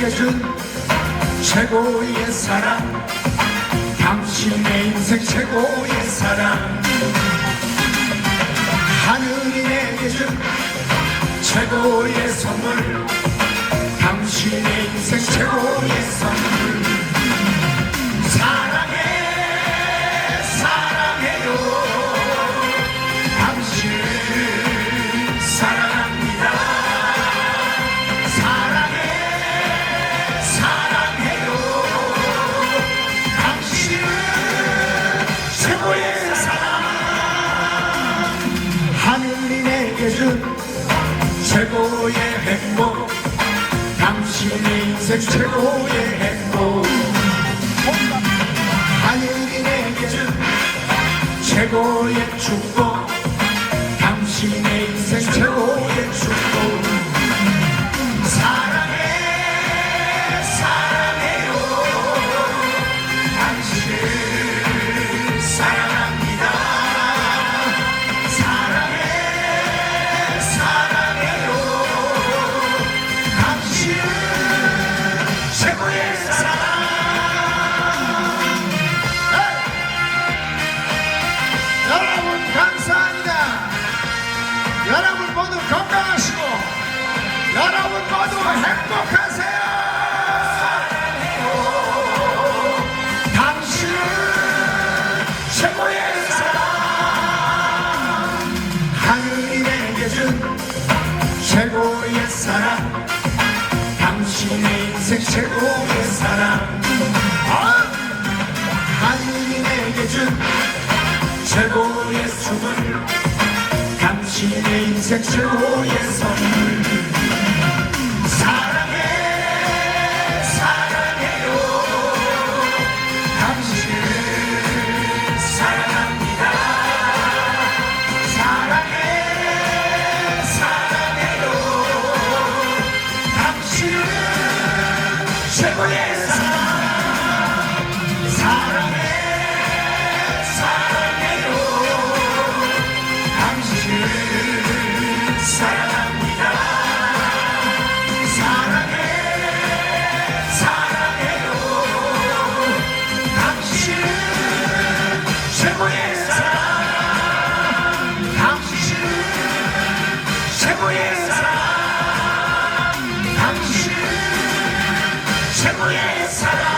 남겨준 최고의 사랑. 당신 내 인생 최고의 사랑. 하늘이 내게 준 최고의 선물. 최고의 사랑 하늘이 내게 준 최고의 행복. 당신의 인생 최고의 행복. 하늘이 내게 준 최고의 축복. 당신의 인생 최고의 축복 최고의 사랑 여러분 감사합니다. 여러분 모두 건강하시고 여러분 모두 행복하세요. 당신은 최고의 사랑. 하늘이 내게 준 최고의 사랑 인생 최고의 사랑. 아! 하늘이 내게 준 최고의 선물 당신의 인생 최고의 선물 최고의 사랑 사랑해 사랑해요 당신을 사랑합니다 사랑해 사랑해요. 당신은 최고의 사